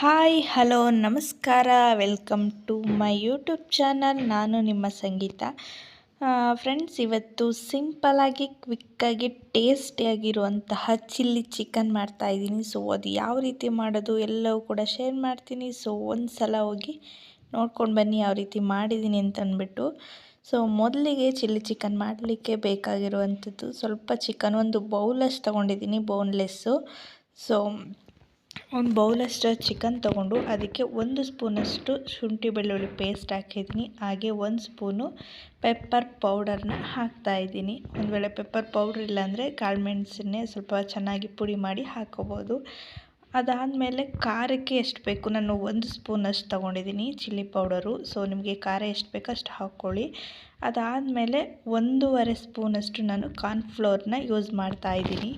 Hi, hello, ನಮಸ್ಕಾರ. Welcome to my YouTube channel. ನಾನು ನಿಮ್ಮ ಸಂಗೀತ. ಫ್ರೆಂಡ್ಸ್, ಇವತ್ತು ಸಿಂಪಲಾಗಿ ಕ್ವಿಕ್ಕಾಗಿ, ಟೇಸ್ಟಿಯಾಗಿರುವಂತಹ ಚಿಲ್ಲಿ ಚಿಕನ್ ಮಾಡ್ತಾಯಿದ್ದೀನಿ ಸೊ, ಅದು ಯಾವ ರೀತಿ ಮಾಡೋದು ಎಲ್ಲವೂ ಕೂಡ ಶೇರ್ ಮಾಡ್ತೀನಿ. ಸೊ ಒಂದು ಸಲ ಹೋಗಿ ನೋಡ್ಕೊಂಡು ಬನ್ನಿ ಯಾವ ರೀತಿ ಮಾಡಿದ್ದೀನಿ ಅಂತ ಅಂದ್ಬಿಟ್ಟು ಸೊ, ಮೊದಲಿಗೆ ಚಿಲ್ಲಿ ಚಿಕನ್ ಮಾಡಲಿಕ್ಕೆ ಬೇಕಾಗಿರುವಂಥದ್ದು ಸ್ವಲ್ಪ ಚಿಕನ್. ಒಂದು ಬೌಲಷ್ಟು ತೊಗೊಂಡಿದ್ದೀನಿ ಬೌನ್ಲೆಸ್ಸು ಸೊ ಒಂದು ಬೌಲಷ್ಟು ಚಿಕನ್ ತೊಗೊಂಡು ಅದಕ್ಕೆ ಒಂದು ಸ್ಪೂನಷ್ಟು ಶುಂಠಿ ಬೆಳ್ಳುಳ್ಳಿ ಪೇಸ್ಟ್ ಹಾಕಿದ್ದೀನಿ. ಹಾಗೆ ಒಂದು ಸ್ಪೂನು ಪೆಪ್ಪರ್ ಪೌಡರ್ನ ಹಾಕ್ತಾಯಿದ್ದೀನಿ ಒಂದು ವೇಳೆ ಪೆಪ್ಪರ್ ಪೌಡ್ರ್ ಇಲ್ಲಾಂದರೆ ಕಾಳು ಮೆಣಸನ್ನೇ ಸ್ವಲ್ಪ ಚೆನ್ನಾಗಿ ಪುಡಿ ಮಾಡಿ ಹಾಕೋಬೋದು. ಅದಾದಮೇಲೆ ಖಾರಕ್ಕೆ ಎಷ್ಟು ಬೇಕು ನಾನು ಒಂದು ಸ್ಪೂನಷ್ಟು ತೊಗೊಂಡಿದ್ದೀನಿ ಚಿಲ್ಲಿ ಪೌಡರು ಸೊ ನಿಮಗೆ ಖಾರ ಎಷ್ಟು ಬೇಕೋ ಅಷ್ಟು ಹಾಕ್ಕೊಳ್ಳಿ. ಅದಾದಮೇಲೆ ಒಂದೂವರೆ ಸ್ಪೂನಷ್ಟು ನಾನು ಕಾರ್ನ್ಫ್ಲೋರ್ನ ಯೂಸ್ ಮಾಡ್ತಾಯಿದ್ದೀನಿ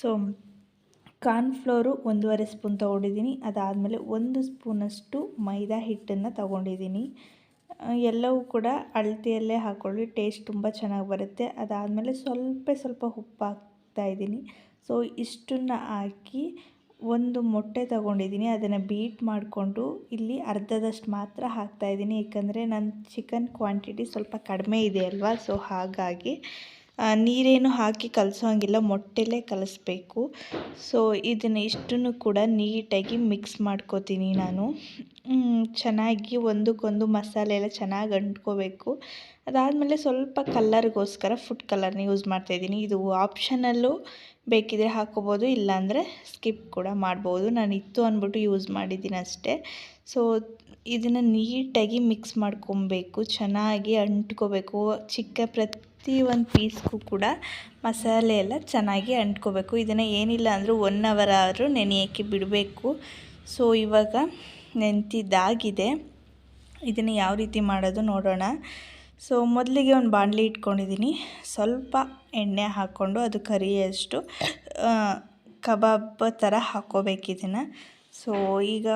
ಸೊ ಕಾರ್ನ್ಫ್ಲೋರು ಒಂದೂವರೆ ಸ್ಪೂನ್ ತೊಗೊಂಡಿದ್ದೀನಿ. ಅದಾದಮೇಲೆ ಒಂದು ಸ್ಪೂನಷ್ಟು ಮೈದಾ ಹಿಟ್ಟನ್ನು ತೊಗೊಂಡಿದ್ದೀನಿ. ಎಲ್ಲವೂ ಕೂಡ ಅಳತೆಯಲ್ಲೇ ಹಾಕ್ಕೊಳ್ಳಿ ಟೇಸ್ಟ್ ತುಂಬ ಚೆನ್ನಾಗಿ ಬರುತ್ತೆ. ಅದಾದಮೇಲೆ ಸ್ವಲ್ಪ ಸ್ವಲ್ಪ ಉಪ್ಪು ಹಾಕ್ತಾಯಿದ್ದೀನಿ ಸೊ, ಇಷ್ಟನ್ನು ಹಾಕಿ ಒಂದು ಮೊಟ್ಟೆ ತೊಗೊಂಡಿದ್ದೀನಿ. ಅದನ್ನು ಬೀಟ್ ಮಾಡಿಕೊಂಡು ಇಲ್ಲಿ ಅರ್ಧದಷ್ಟು ಮಾತ್ರ ಹಾಕ್ತಾಯಿದ್ದೀನಿ ಏಕೆಂದರೆ ನನ್ನ ಚಿಕನ್ ಕ್ವಾಂಟಿಟಿ ಸ್ವಲ್ಪ ಕಡಿಮೆ ಇದೆ ಅಲ್ವಾ? ಸೊ, ಹಾಗಾಗಿ ನೀರೇನು ಹಾಕಿ ಕಲಸೋ ಹಂಗಿಲ್ಲ ಮೊಟ್ಟೆಲೇ ಕಲಸಬೇಕು. ಸೊ ಇದನ್ನು ಇಷ್ಟನ್ನು ಕೂಡ ನೀಟಾಗಿ ಮಿಕ್ಸ್ ಮಾಡ್ಕೋತೀನಿ ನಾನು. ಚೆನ್ನಾಗಿ ಒಂದಕ್ಕೊಂದು ಮಸಾಲೆ ಎಲ್ಲ ಚೆನ್ನಾಗಿ ಅಂಟ್ಕೋಬೇಕು. ಅದಾದಮೇಲೆ ಸ್ವಲ್ಪ ಕಲ್ಲರ್ಗೋಸ್ಕರ ಫುಡ್ ಕಲರ್ನ ಯೂಸ್ ಮಾಡ್ತಾಯಿದ್ದೀನಿ ಇದು ಆಪ್ಷನಲ್ಲೂ ಬೇಕಿದ್ರೆ ಹಾಕೋಬೋದು ಇಲ್ಲಾಂದರೆ ಸ್ಕಿಪ್ ಕೂಡ ಮಾಡ್ಬೋದು. ನಾನು ಇತ್ತು ಅಂದ್ಬಿಟ್ಟು ಯೂಸ್ ಮಾಡಿದ್ದೀನಿ ಅಷ್ಟೇ. ಸೊ ಇದನ್ನು ನೀಟಾಗಿ ಮಿಕ್ಸ್ ಮಾಡ್ಕೊಬೇಕು, ಚೆನ್ನಾಗಿ ಅಂಟ್ಕೋಬೇಕು. ಚಿಕ್ಕ ಪ್ರತಿ ಪ್ರತಿ ಒಂದು ಪೀಸ್ಗೂ ಕೂಡ ಮಸಾಲೆ ಎಲ್ಲ ಚೆನ್ನಾಗಿ ಅಂಟ್ಕೋಬೇಕು. ಇದನ್ನು ಏನಿಲ್ಲ ಅಂದರೂ ಒನ್ ಅವರ್ ಆದರೂ ನೆನೆಯೋಕ್ಕೆ ಬಿಡಬೇಕು. ಸೊ ಇವಾಗ ನೆಂತಿದ್ದಾಗಿದೆ ಇದನ್ನು ಯಾವ ರೀತಿ ಮಾಡೋದು ನೋಡೋಣ. ಸೊ ಮೊದಲಿಗೆ ಒಂದು ಬಾಣಲಿ ಇಟ್ಕೊಂಡಿದ್ದೀನಿ ಸ್ವಲ್ಪ ಎಣ್ಣೆ ಹಾಕ್ಕೊಂಡು ಅದು ಕರಿಯಷ್ಟು ಕಬಾಬ್ ಥರ ಹಾಕ್ಕೋಬೇಕು ಇದನ್ನು. ಸೊ ಈಗ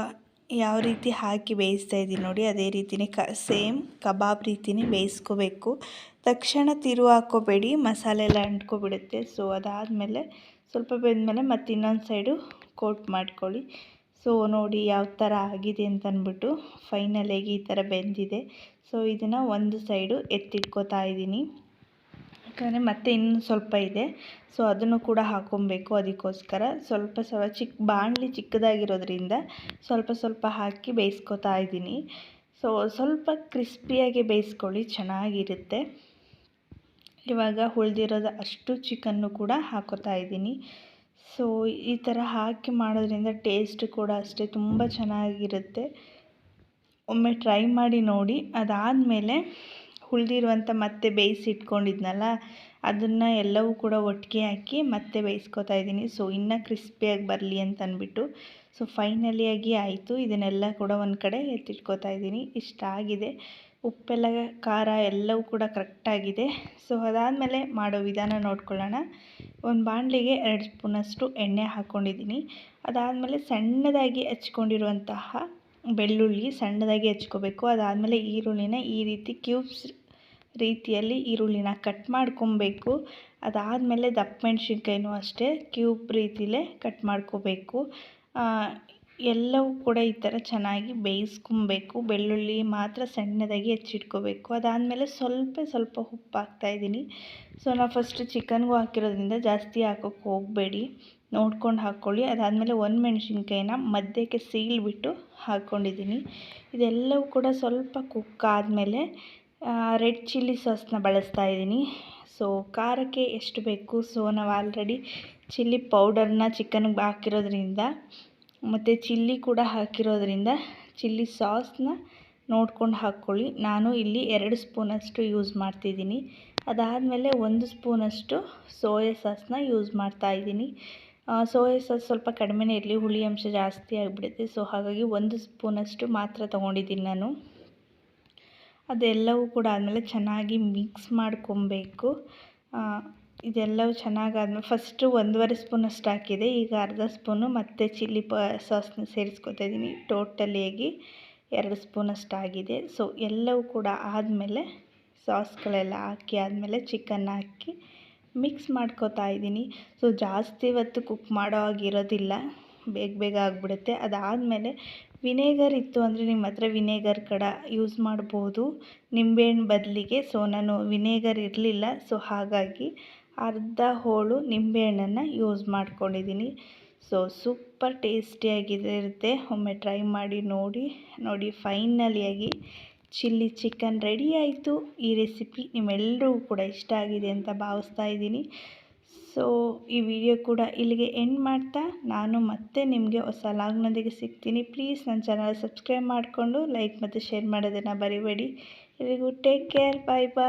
ಯಾವ ರೀತಿ ಹಾಕಿ ಬೇಯಿಸ್ತಾ ಇದ್ದೀನಿ ನೋಡಿ, ಅದೇ ರೀತಿಯೇ ಕ ಸೇಮ್ ಕಬಾಬ್ ರೀತಿಯೇ ಬೇಯಿಸ್ಕೋಬೇಕು. ತಕ್ಷಣ ತಿರು ಹಾಕ್ಕೋಬೇಡಿ, ಮಸಾಲೆ ಎಲ್ಲ ಅಂಟ್ಕೊಬಿಡುತ್ತೆ. ಸೊ ಅದಾದಮೇಲೆ ಸ್ವಲ್ಪ ಬೆಂದಮೇಲೆ ಮತ್ತೆ ಇನ್ನೊಂದು ಸೈಡು ಕೋಟ್ ಮಾಡ್ಕೊಳ್ಳಿ. ಸೊ ನೋಡಿ ಯಾವ ಥರ ಆಗಿದೆ ಅಂತ ಅಂದ್ಬಿಟ್ಟು ಫೈನಲಾಗಿ ಈ ಥರ ಬೆಂದಿದೆ. ಸೊ ಇದನ್ನು ಒಂದು ಸೈಡು ಎತ್ತಿಟ್ಕೋತಾ ಇದ್ದೀನಿ. ಯಾಕಂದರೆ ಮತ್ತೆ ಇನ್ನೂ ಸ್ವಲ್ಪ ಇದೆ. ಸೊ ಅದನ್ನು ಕೂಡ ಹಾಕ್ಕೊಬೇಕು ಅದಕ್ಕೋಸ್ಕರ. ಸ್ವಲ್ಪ ಸ್ವಲ್ಪ ಚಿಕ್ಕ ಬಾಣಲಿ ಚಿಕ್ಕದಾಗಿರೋದ್ರಿಂದ ಸ್ವಲ್ಪ ಸ್ವಲ್ಪ ಹಾಕಿ ಬೇಯಿಸ್ಕೊತಾ ಇದ್ದೀನಿ. ಸೊ ಸ್ವಲ್ಪ ಕ್ರಿಸ್ಪಿಯಾಗಿ ಬೇಯಿಸ್ಕೊಳ್ಳಿ, ಚೆನ್ನಾಗಿರುತ್ತೆ. ಇವಾಗ ಉಳ್ದಿರೋದು ಅಷ್ಟು ಚಿಕನ್ನು ಕೂಡ ಹಾಕೋತಾ ಇದ್ದೀನಿ. ಸೊ ಈ ಥರ ಹಾಕಿ ಮಾಡೋದ್ರಿಂದ ಟೇಸ್ಟ್ ಕೂಡ ಅಷ್ಟೇ, ತುಂಬ ಚೆನ್ನಾಗಿರುತ್ತೆ. ಒಮ್ಮೆ ಟ್ರೈ ಮಾಡಿ ನೋಡಿ. ಅದಾದಮೇಲೆ ಉಳ್ದಿರುವಂಥ ಮತ್ತೆ ಬೇಯಿಸಿ ಇಟ್ಕೊಂಡಿದ್ನಲ್ಲ ಅದನ್ನು ಎಲ್ಲವೂ ಕೂಡ ಒಟ್ಟಿಗೆ ಹಾಕಿ ಮತ್ತೆ ಬೇಯಿಸ್ಕೊತಾ ಇದ್ದೀನಿ. ಸೊ ಇನ್ನೂ ಕ್ರಿಸ್ಪಿಯಾಗಿ ಬರಲಿ ಅಂತ ಅಂದ್ಬಿಟ್ಟು ಸೊ ಫೈನಲಿಯಾಗಿ ಆಯಿತು. ಇದನ್ನೆಲ್ಲ ಕೂಡ ಒಂದು ಕಡೆ ಎತ್ತಿಟ್ಕೋತಾ ಇದ್ದೀನಿ. ಇಷ್ಟ ಆಗಿದೆ. ಉಪ್ಪೆಲ್ಲ, ಖಾರ ಎಲ್ಲವೂ ಕೂಡ ಕರೆಕ್ಟಾಗಿದೆ ಸೊ ಅದಾದಮೇಲೆ ಮಾಡೋ ವಿಧಾನ ನೋಡ್ಕೊಳ್ಳೋಣ. ಒಂದು ಬಾಣಲಿಗೆ ಎರಡು ಸ್ಪೂನಷ್ಟು ಎಣ್ಣೆ ಹಾಕ್ಕೊಂಡಿದ್ದೀನಿ ಅದಾದಮೇಲೆ ಸಣ್ಣದಾಗಿ ಹಚ್ಕೊಂಡಿರುವಂತಹ ಬೆಳ್ಳುಳ್ಳಿ ಸಣ್ಣದಾಗಿ ಹೆಚ್ಕೋಬೇಕು. ಅದಾದಮೇಲೆ ಈರುಳ್ಳಿನ ಈ ರೀತಿ ಕ್ಯೂಬ್ಸ್ ರೀತಿಯಲ್ಲಿ ಈರುಳ್ಳಿನ ಕಟ್ ಮಾಡ್ಕೊಬೇಕು. ಅದಾದಮೇಲೆ ದಪ್ಪ ಮೆಣಸಿನ್ಕಾಯಿನೂ ಅಷ್ಟೇ ಕ್ಯೂಬ್ ರೀತಿಲೇ ಕಟ್ ಮಾಡ್ಕೋಬೇಕು. ಎಲ್ಲವೂ ಕೂಡ ಈ ಥರ ಚೆನ್ನಾಗಿ ಬೇಯಿಸ್ಕೊಬೇಕು. ಬೆಳ್ಳುಳ್ಳಿ ಮಾತ್ರ ಸಣ್ಣದಾಗಿ ಹೆಚ್ಚಿಟ್ಕೋಬೇಕು. ಅದಾದಮೇಲೆ ಸ್ವಲ್ಪ ಸ್ವಲ್ಪ ಉಪ್ಪು ಹಾಕ್ತಾಯಿದ್ದೀನಿ ಸೊ ನಾವು ಫಸ್ಟ್ ಚಿಕನ್ಗೂ ಹಾಕಿರೋದ್ರಿಂದ ಜಾಸ್ತಿ ಹಾಕೋಕ್ಕೆ ಹೋಗಬೇಡಿ. ನೋಡ್ಕೊಂಡು ಹಾಕ್ಕೊಳ್ಳಿ. ಅದಾದಮೇಲೆ ಒಂದು ಮೆಣಸಿನ್ಕಾಯಿನ ಮಧ್ಯಕ್ಕೆ ಸೀಳ್ಬಿಟ್ಟು ಹಾಕ್ಕೊಂಡಿದ್ದೀನಿ ಇದೆಲ್ಲವೂ ಕೂಡ ಸ್ವಲ್ಪ ಕುಕ್ ಆದಮೇಲೆ ರೆಡ್ ಚಿಲ್ಲಿ ಸಾಸ್ನ ಬಳಸ್ತಾ ಇದ್ದೀನಿ. ಸೊ ಖಾರಕ್ಕೆ ಎಷ್ಟು ಬೇಕು? ಸೊ ನಾವು ಆಲ್ರೆಡಿ ಚಿಲ್ಲಿ ಪೌಡರನ್ನ ಚಿಕನ್ಗೆ ಹಾಕಿರೋದ್ರಿಂದ, ಮತ್ತು ಚಿಲ್ಲಿ ಕೂಡ ಹಾಕಿರೋದ್ರಿಂದ ಚಿಲ್ಲಿ ಸಾಸ್ನ ನೋಡ್ಕೊಂಡು ಹಾಕ್ಕೊಳ್ಳಿ ನಾನು ಇಲ್ಲಿ ಎರಡು ಸ್ಪೂನಷ್ಟು ಯೂಸ್ ಮಾಡ್ತಿದ್ದೀನಿ. ಅದಾದಮೇಲೆ ಒಂದು ಸ್ಪೂನಷ್ಟು ಸೋಯಾ ಸಾಸ್ನ ಯೂಸ್ ಮಾಡ್ತಾ ಇದ್ದೀನಿ. ಸೋಯಾ ಸಾಸ್ ಸ್ವಲ್ಪ ಕಡಿಮೆನೇ ಇರಲಿ, ಹುಳಿ ಅಂಶ ಜಾಸ್ತಿ ಆಗಿಬಿಡುತ್ತೆ. ಸೊ ಹಾಗಾಗಿ ಒಂದು ಸ್ಪೂನಷ್ಟು ಮಾತ್ರ ತೊಗೊಂಡಿದ್ದೀನಿ ನಾನು. ಅದೆಲ್ಲವೂ ಕೂಡ ಆದಮೇಲೆ ಚೆನ್ನಾಗಿ ಮಿಕ್ಸ್ ಮಾಡ್ಕೊಬೇಕು. ಇದೆಲ್ಲವೂ ಚೆನ್ನಾಗಾದ್ಮೇಲೆ ಫಸ್ಟು ಒಂದೂವರೆ ಸ್ಪೂನಷ್ಟು ಹಾಕಿದೆ, ಈಗ ಅರ್ಧ ಸ್ಪೂನು ಮತ್ತು ಚಿಲ್ಲಿ ಪ ಸಾಸ್ನ ಸೇರಿಸ್ಕೊತಾ ಇದ್ದೀನಿ ಟೋಟಲಿಯಾಗಿ ಎರಡು ಸ್ಪೂನಷ್ಟು ಆಗಿದೆ. ಸೊ ಎಲ್ಲವೂ ಕೂಡ ಆದಮೇಲೆ ಸಾಸ್ಗಳೆಲ್ಲ ಹಾಕಿ ಆದಮೇಲೆ ಚಿಕನ್ ಹಾಕಿ ಮಿಕ್ಸ್ ಮಾಡ್ಕೋತಾ ಇದ್ದೀನಿ ಸೊ ಜಾಸ್ತಿ ಹೊತ್ತು ಕುಕ್ ಮಾಡೋ ಹಾಗಿರೋದಿಲ್ಲ, ಬೇಗ ಬೇಗ ಆಗಿಬಿಡುತ್ತೆ. ಅದಾದಮೇಲೆ ವಿನೇಗರ್ ಇತ್ತು ಅಂದರೆ ನಿಮ್ಮ ಹತ್ರ ವಿನೇಗರ್ ಕಡ ಯೂಸ್ ಮಾಡ್ಬೋದು. ನಿಂಬೆಹಣ್ಣು ಬದಲಿಗೆ ಸೊ ನಾನು ವಿನೇಗರ್ ಇರಲಿಲ್ಲ ಸೊ ಹಾಗಾಗಿ ಅರ್ಧ ಹೋಳು ನಿಂಬೆಹಣ್ಣನ್ನು ಯೂಸ್ ಮಾಡ್ಕೊಂಡಿದ್ದೀನಿ ಸೊ ಸೂಪರ್ ಟೇಸ್ಟಿಯಾಗಿರುತ್ತೆ ಒಮ್ಮೆ ಟ್ರೈ ಮಾಡಿ ನೋಡಿ ನೋಡಿ ಫೈನಲಿಯಾಗಿ ಚಿಲ್ಲಿ ಚಿಕನ್ ರೆಡಿ ಆಯಿತು. ಈ ರೆಸಿಪಿ ನಿಮ್ಮೆಲ್ಲರಿಗೂ ಕೂಡ ಇಷ್ಟ ಆಗಿದೆ ಅಂತ ಭಾವಿಸ್ತಾ ಇದ್ದೀನಿ. ಸೊ ಈ ವಿಡಿಯೋ ಕೂಡ ಇಲ್ಲಿಗೆ ಎಂಡ್ ಮಾಡ್ತಾ. ನಾನು ಮತ್ತೆ ನಿಮಗೆ ಹೊಸ ಲಾಗ್ನೊಂದಿಗೆ ಸಿಗ್ತೀನಿ. ಪ್ಲೀಸ್ ನನ್ನ ಚಾನಲ್ ಸಬ್ಸ್ಕ್ರೈಬ್ ಮಾಡಿಕೊಂಡು ಲೈಕ್ ಮತ್ತು ಶೇರ್ ಮಾಡೋದನ್ನು ಬರಿಬೇಡಿ ಎಲ್ರಿಗೂ ಟೇಕ್ ಕೇರ್ ಬಾಯ್ ಬಾಯ್